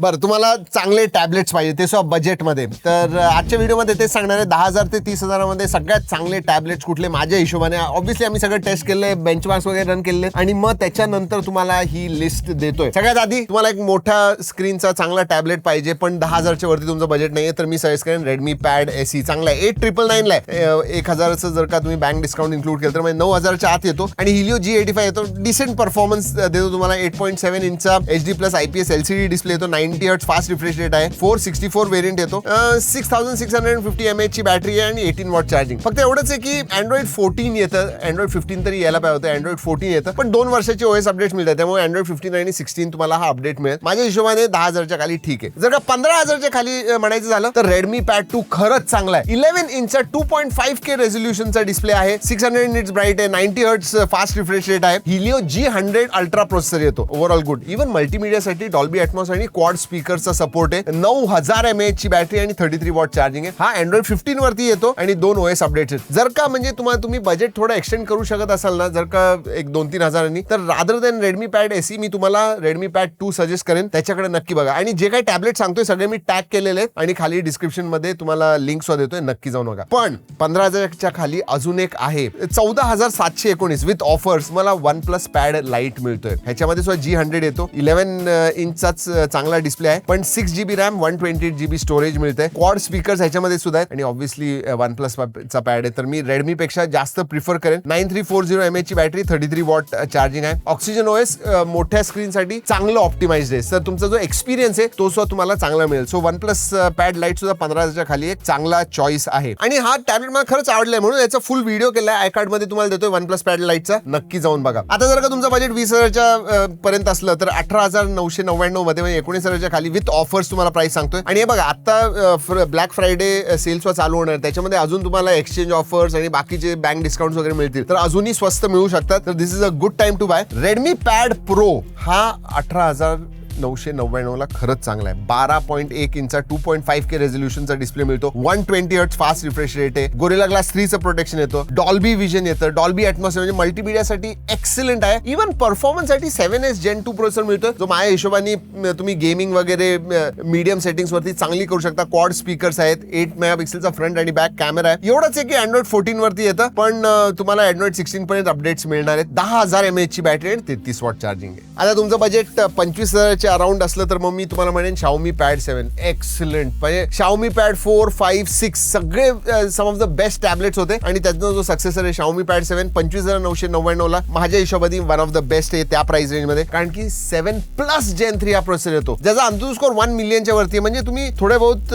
बरं तुम्हाला चांगले टॅबलेट्स पाहिजे ते सुद्धा बजेटमध्ये तर आजच्या व्हिडिओमध्ये तेच सांगणार आहे दहा हजार ते तीस हजारामध्ये सगळ्यात चांगले टॅबलेट्स कुठले माझ्या हिशोबाने. ऑब्व्हियसली आम्ही सगळं टेस्ट केले बेंचमार्क्स वगैरे रन केले आणि मग त्याच्यानंतर तुम्हाला ही लिस्ट देतोय. सगळ्यात आधी तुम्हाला एक मोठा स्क्रीनचा चांगला टॅबलेट पाहिजे पण दहा हजारच्या वरती तुमचं बजेट नाहीये तर मी सजेस्ट करेन रेडमी पॅड एसी चांगला आहे. एट ट्रिपल नाईनला आहे. एक हजाराचं जर का तुम्ही बँक डिस्काउंट इन्क्लूड केलं तर म्हणजे नऊ हजारच्या आत येतो. आणि हिलिओ जी एटी फाय येतो. डिसेंट परफॉर्मन्स देतो तुम्हाला. Eight point seven इंचचा H D plus I P S LCD display येतो. Nine ninety hertz fast refresh rate आहे फोर सिक्स्टी फोर वेरियंट येतो six thousand six hundred fifty M H ची battery आहे आणि eighteen watt charging फक्त एवढंच आहे की अँड्रॉइड फोर्टीन येतं अँड्रॉइड फिफ्टीन तरी यायला पाहिजे होतं अँड्रॉइड फोर्टीन येतं, पण दोन वर्षाचे ओएस अपडेट्स मिळतात, त्यामुळे अँड्रॉइड फिफ्टीन आणि सिक्स्टीन तुम्हाला हा अपडेट मिळेल. माझ्या हिशोबाने दहा हजारच्या खाली ठीक आहे. जर का पंधरा हजारच्या खाली म्हणायचं झालं, तर रेडमी पॅड टू खरंच चांगला आहे. इलेव्हन इंचचा टू पॉईंट फाईव्ह के रेझोल्युशनचा डिस्प्ले आहे सिक्स हंड्रेड निट्स ब्राईट आहे ninety hertz fast refresh rate आहे. Helio G hundred ultra processor येतो. ओव्हरऑल गुड इव्हन मल्टीमीडियासाठी डॉल्बी अॅटमॉस आणि क्वाड स्पीकरचा सपोर्ट आहे. नऊ हज़ार एम एच ची बॅटरी आणि थर्टी थ्री वॉट चार्जिंग आहे. हा अँड्रॉइड फिफ्टीन वरती येतो आणि दोन ओएस अपडेट्स आहेत. जर का म्हणजे तुम्हाला तुम्ही बजेट थोडं एक्सटेंड करू शकत असाल ना, जर का एक दोन तीन हजारांनी, तर rather than Redmi Pad SE मी तुम्हाला रेडमी पॅड टू सजेस्ट करेन. त्याच्याकडे नक्की बघा. आणि जे काही टॅबलेट सांगतोय, सगळे मी टॅग केलेले आहेत आणि खाली डिस्क्रिप्शन मध्ये तुम्हाला लिंक सुद्धा देतोय. नक्की जाऊन बघा. पण पंधरा हजारच्या खाली अजून एक आहे. चौदा हज़ार सातशे एकोणीस विथ ऑफर्स मला वन प्लस पॅड लाईट मिळतोय. ह्याच्यामध्ये सुद्धा जी हंड्रेड येतो. इलेव्हन इंचचाच चांगला डिस्प्ले आहे. पण six GB RAM one twenty GB storage मिळते क्वाड स्पीकर्स ह्याच्यामध्ये सुद्धा आहेत. आणि ऑब्व्हियसली वन प्लस चा पॅड आहे. तर मी रेडमी पेक्षा जास्त प्रिफर करेन. Nine three four zero M ची battery thirty three watt charging आहे. ऑक्सिजन ओएस मोठ्या स्क्रीनसाठी चांगलं ऑप्टिमाइज आहे. तर तुमचा जो एक्सपिरियन्स आहे तो सुद्धा तुम्हाला चांगला मिळेल. So OnePlus Pad Lite सुद्धा पंधरा हजारच्या खाली एक चांगला चॉईस आहे. आणि हा टॅबलेट मला खरंच आवडलाय. म्हणून याचा फुल व्हिडिओ केला आय कार्डमध्ये तुम्हाला देतोय वन प्लस पॅड लाईटचा नक्की जाऊन बघा. आता जर का तुमचं बजेट वीस हजारच्या पर्यंत असलं तर अठरा हजार नऊशे नव्याण्णवमध्ये म्हणजे एकोणीस हजारच्या खाली विथ ऑफर्स तुम्हाला प्राइस सांगतोय. आणि हे बघा आता ब्लॅक फ्रायडे सेल्सवर चालू होणार. त्याच्यामध्ये अजून तुम्हाला एक्सचेंज ऑफर्स आणि बाकीचे बँक डिस्काउंट वगैरे मिळतील. तर अजूनही स्वस्त मिळू शकतात. तर this is a good time to buy Redmi Pad Pro हा अठरा हजार नऊशे नव्याण्णवला खरंच चांगला आहे. बारा पॉईंट एक इंचा टू पॉईंट फाईव्ह के रेझोल्युशनचा डिस्प्ले मिळतो. One twenty hertz fast refresh rate आहे. गोरेला ग्लास थ्रीचं प्रोटेक्शन येतं. डॉल्बी विजन येतं. डॉल्बी ॲटमॉस्फिअर म्हणजे मल्टीमीडियासाठी एक्सलंट आहे. Even परफॉर्मन्ससाठी seven S Gen two processor मिळतो जो माझ्या हिशोबाने म, तुम्ही गेमिंग वगैरे मीडियम सेटिंग्स वरती चांगली करू शकता. क्वाड स्पीकर्स आहेत. एट मेगा पिक्सेलचा फ्रंट आणि बॅक कॅमेरा आहे. एवढंच आहे की अँड्रॉइड फोर्टीन वरती येतं. पण अं, तुम्हाला अँड्रॉइड सिक्स्टीन पर्यंत अपडेट्स मिळणार आहेत. दहा हज़ार एम एच ची बॅटरी आणि तेहतीस वॉट चार्जिंग आहे. आता तुमचं बजेट पंचवीस हजारच्या अराउंड असलं तर मग मी तुम्हाला म्हणेन शाओमी पॅड सेव्हन एक्सलंट म्हणजे Xiaomi Pad four five six सगळे some of the best tablets होते. आणि त्यातनं जो सक्सेसर आहे शाओमी पॅड सेव्हन पंचवीस हज़ार नऊशे नव्याण्णवला माझ्या हिशोबाने वन ऑफ़ द बेस्ट आहे त्या प्राइस रेंजमध्ये कारण की सेव्हन प्लस जेन थ्री हा प्रोसेसर येतो. ज्याचा अंतुर स्कोर वन मिलियनच्या वरती. म्हणजे तुम्ही थोडे बहुत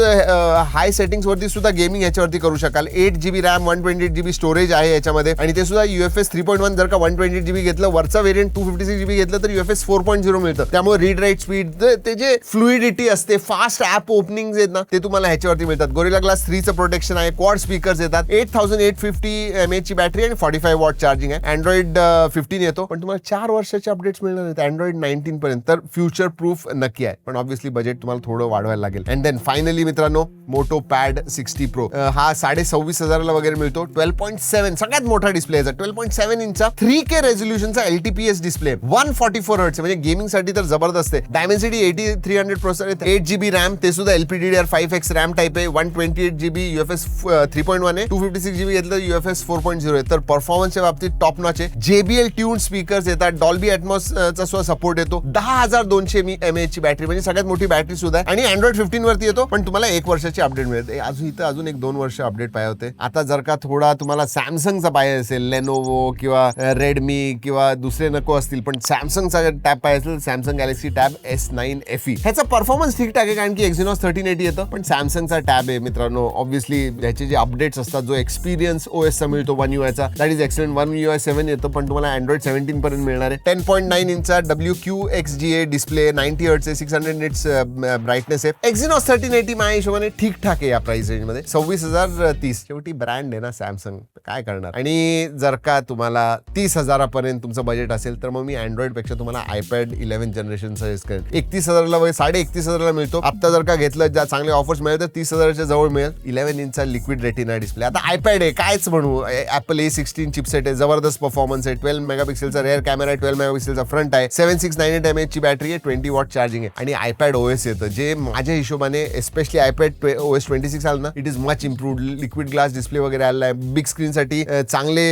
हाय सेटिंग्स वरती सुद्धा गेमिंग याच्यावरती करू शकाल. Eight GB RAM one twenty eight GB storage आहे याच्यामध्ये. आणि ते सुद्धा युएफएस थ्री पॉईंट वन जर का वन ट्वेंटी जीबी घेतलं, वरचा variant two fifty six GB घेतलं, तर युएफएस फोर पॉईंट झिरो मिळतं. त्यामुळे रीड राईट स्पीड ते जे फ्लुइडिटी असते फास्ट ऍप ओपनिंग आहेत ना, ते तुम्हाला ह्याच्यावरती मिळतात. गोरिला ग्लास थ्रीचं प्रोटेक्शन आहे क्वाड स्पीकर्स येतात eight thousand eight fifty M ची बॅटरी आणि फॉर्टी फाय वॉट चार्जिंग आहे अँड्रॉइड फिफ्टीन येतो, पण तुम्हाला चार वर्षाचे अपडेट्स मिळणार आहेत. अँड्रॉइड नाईन्टीन पर्यंत, तर फ्युचर प्रूफ नक्की आहे. पण ऑब्व्हियसली बजेट तुम्हाला थोडं वाढवायला लागेल. अँड देन फायनली मित्रांनो मोटो पॅड सिक्स्टी प्रो हा साडे सव्वीस हजाराला वगैरे मिळतो ट्वेल्व पॉईंट सेव्हन सगळ्यात मोठा डिस्प्ले आहे. ट्वेल्व पॉईंट सेव्हन इंचचा three K रेझोल्युशनचा LTPS display one forty four hertz म्हणजे गेमिंगसाठी तर ज़बरदस्त आहे. Dimensity eighty three hundred processor eight GB RAM ते सुद्धा LPDR five X RAM type आहे one twenty eight GB UFS three point one आहे टू फिफ्टी सिक्स जीबी घेतलं युएफएस फोर पॉईंट झिरो आहे तर परफॉर्मन्सच्या बाबतीत टॉप नॉच आहे जेबीएल ट्यून स्पीकर्स येतात डॉल्बी अॅटमॉस चा सुद्धा सपोर्ट येतो दहा हज़ार दोनशे एम ची बॅटरी म्हणजे सगळ्यात मोठी बॅटरी सुद्धा आहे. आणि अँड्रॉइड फिफ्टीन वरती येतो, पण तुम्हाला एक वर्षाची अपडेट मिळते अजून इथं अजून एक दोन वर्ष अपडेट पाहिजे होते. आता जर का थोडा तुम्हाला सॅमसंगचा पाहिजे असेल लेनोवो किंवा रेडमी किंवा दुसरे नको असतील, पण सॅमसंगचा टॅब पाहिजे असेल Samsung Galaxy Tab S nine FE ई ह्याचा परफॉर्मन्स ठीक ठाक आहे, कारण की एक्झिनॉस थर्टीन एटी येतं. पण सॅमसंगचा टॅब आहे, मित्रांनो. ऑब्व्हियसली ह्याचे जे अपडेट्स असतात, जो एक्सपिरियन्स ओ एसचा मिळतो वन यू चा that is excellent One U I seven येतं, पण तुम्हाला अँड्रॉइड सेव्हन्टीन पर्यंत मिळणार आहे. Ten point nine इंचचा W Q X G A display ninety हर्टचे six hundred nits brightness आहे. एक्झिनॉस थर्टीन एटी माझ्या हिशोबाने ठीकठाक आहे या प्राइस रेंजमध्ये सव्वीस हज़ार तीस. शेवटी ब्रँड आहे ना सॅमसंग काय करणार? आणि जर का तुम्हाला तीस हजारापर्यंत तुमचं बजेट असेल, तर मग मी अँड्रॉइड पेक्षा तुम्हाला आयपॅड इलेव्हन जनरेशन सजेस्ट करेल एकतीस हजारला वगैरे साडे एकतीस हजारला मिळतो. आता जर का घेतलं ज्या चांगले ऑफर्स मिळेल तर तीस हजाराच्या जवळ मिळेल. इलेव्हन इंचचा लिक्विड रेटिना डिस्प्ले आता आयपॅड आहे कायच म्हणू. ऍपल ए सिक्स्टीन चिपसेट आहे जबरदस्त परफॉर्मन्स आहे. ट्वेल्व मेगापिक्सेलचा रेअर कॅमेरा आहे ट्वेल्व मेगापिक्सेलचा फ्रंट आहे. Seven six nine eight M एचची battery आहे ट्वेंटी वॉट चार्जिंग आहे. आणि आयपॅड ओएस येतं. जे माझ्या हिशोबाने especially iPad OS twenty six आलं ना it is much improved liquid glass display वगैरे आलेला आहे. बिग स्क्रीनसाठी चांगले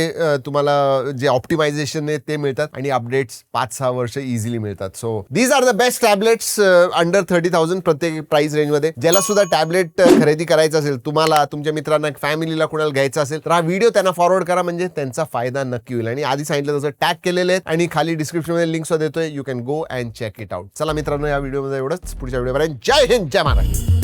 तुम्हाला जे ऑप्टिमायझेशन आहे ते मिळतात. आणि अपडेट्स पाच सहा वर्ष इझिली मिळतात. So these are the best tablets under thirty thousand प्रत्येक प्राइस रेंजमध्ये ज्याला सुद्धा टॅबलेट खरेदी करायचं असेल, तुम्हाला, तुमच्या मित्रांना असेल, तर हा फॉरवर्ड करा फ़ायदा नक्की आणि आधी सांगितलं तसं टॅग आहेत आणि खाली डिस्क्रिप्शनमध्ये लिंक सुद्धा देतोय. You can go and check it out चला मित्रांनो, या व्हिडिओमध्ये एवढंच. पुढच्या व्हिडिओपर्यंत जय हिंद, जय महाराज